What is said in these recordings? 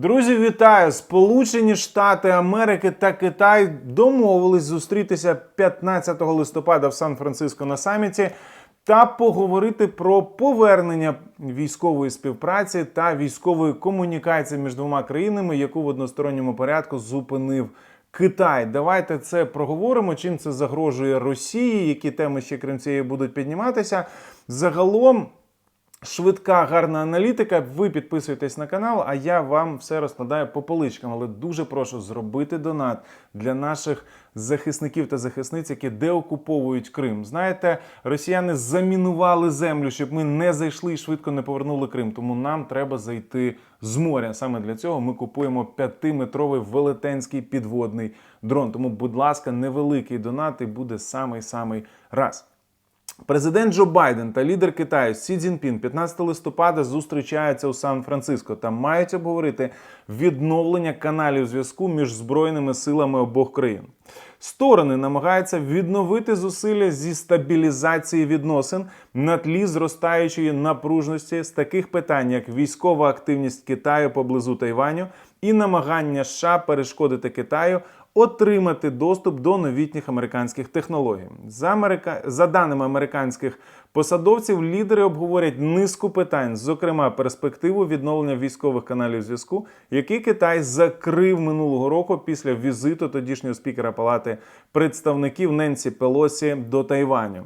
Друзі, вітаю! Сполучені Штати Америки та Китай домовились зустрітися 15 листопада в Сан-Франциско на саміті та поговорити про повернення військової співпраці та військової комунікації між двома країнами, яку в односторонньому порядку зупинив. Китай, давайте це проговоримо. Чим це загрожує Росії? Які теми ще крім цієї будуть підніматися? Загалом Швидка, гарна аналітика. Ви підписуєтесь на канал, а я вам все розкладаю по поличкам. Але дуже прошу зробити донат для наших захисників та захисниць, які деокуповують Крим. Знаєте, росіяни замінували землю, щоб ми не зайшли і швидко не повернули Крим. Тому нам треба зайти з моря. Саме для цього ми купуємо п'ятиметровий велетенський підводний дрон. Тому, будь ласка, невеликий донат і буде самий-самий раз. Президент Джо Байден та лідер Китаю Сі Цзіньпін 15 листопада зустрічаються у Сан-Франциско та мають обговорити відновлення каналів зв'язку між збройними силами обох країн. Сторони намагаються відновити зусилля зі стабілізації відносин на тлі зростаючої напружності з таких питань, як військова активність Китаю поблизу Тайваню і намагання США перешкодити Китаю отримати доступ до новітніх американських технологій. За, Америка... За даними американських посадовців, лідери обговорять низку питань, зокрема перспективу відновлення військових каналів зв'язку, які Китай закрив минулого року після візиту тодішнього спікера Палати представників Ненсі Пелосі до Тайваню.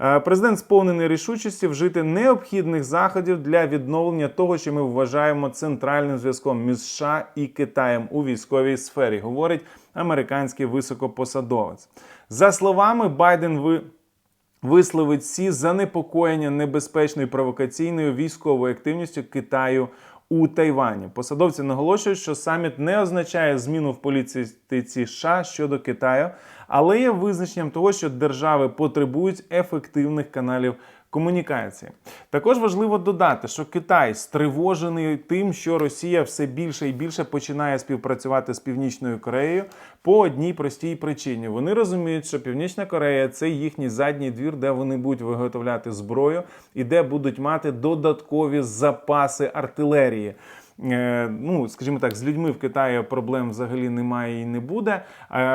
Е, Президент сповнений рішучості вжити необхідних заходів для відновлення того, що ми вважаємо центральним зв'язком між США і Китаєм у військовій сфері, говорить американський високопосадовець. За словами Байден, ви висловить всі занепокоєння небезпечною провокаційною військовою активністю Китаю у Тайвані. Посадовці наголошують, що саміт не означає зміну в політиці США щодо Китаю, але є визначенням того, що держави потребують ефективних каналів комунікації. Також важливо додати, що Китай стривожений тим, що Росія все більше і більше починає співпрацювати з Північною Кореєю по одній простій причині. Вони розуміють, що Північна Корея це їхній задній двір, де вони будуть виготовляти зброю і де будуть мати додаткові запаси артилерії. Е, ну, скажімо так, з людьми в Китаї проблем взагалі немає і не буде.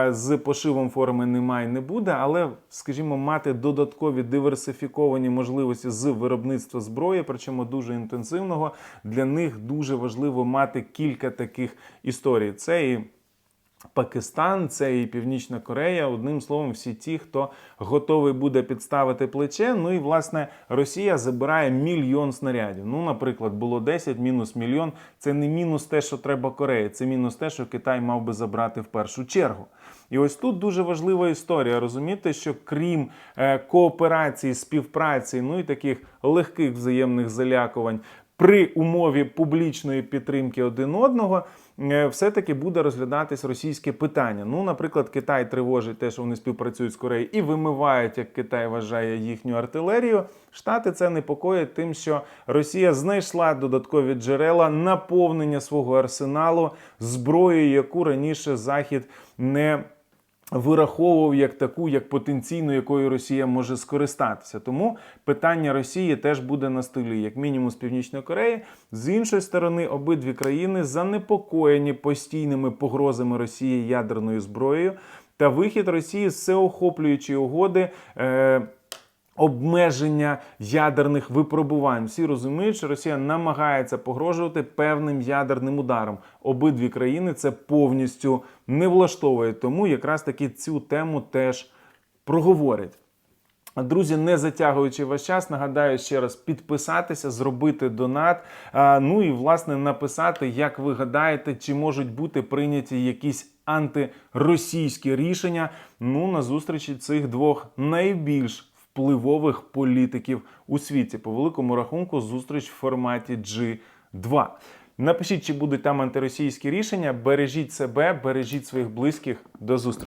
З пошивом форми немає і не буде. Але, скажімо, мати додаткові диверсифіковані можливості з виробництва зброї, причому дуже інтенсивного, для них дуже важливо мати кілька таких історій. Це і Пакистан, це і Північна Корея. Одним словом, всі ті, хто готовий буде підставити плече. Ну і власне Росія забирає мільйон снарядів. Ну, наприклад, було 10, мінус мільйон. Це не мінус те, що треба Кореї, це мінус те, що Китай мав би забрати в першу чергу. І ось тут дуже важлива історія. Розуміти, що крім е, кооперації, співпраці, ну і таких легких взаємних залякувань. При умові публічної підтримки один одного е, все-таки буде розглядатись російське питання. Ну, наприклад, Китай тривожить те, що вони співпрацюють з Кореєю і вимивають, як Китай вважає, їхню артилерію. Штати це непокоїть тим, що Росія знайшла додаткові джерела наповнення свого арсеналу зброєю, яку раніше Захід не вираховував як таку, як потенційну, якою Росія може скористатися. Тому питання Росії теж буде на столі, як мінімум з Північної Кореї. З іншої сторони, обидві країни занепокоєні постійними погрозами Росії ядерною зброєю та вихід Росії з всеохоплюючої угоди. Е- Обмеження ядерних випробувань. Всі розуміють, що Росія намагається погрожувати певним ядерним ударом. Обидві країни це повністю не влаштовує. Тому якраз таки цю тему теж проговорять. Друзі, не затягуючи ваш час, нагадаю ще раз підписатися, зробити донат. Ну і власне написати, як ви гадаєте, чи можуть бути прийняті якісь антиросійські рішення. Ну на зустрічі цих двох найбільш впливових політиків у світі. По великому рахунку, зустріч в форматі G2. Напишіть, чи будуть там антиросійські рішення. Бережіть себе, бережіть своїх близьких. До зустрічі.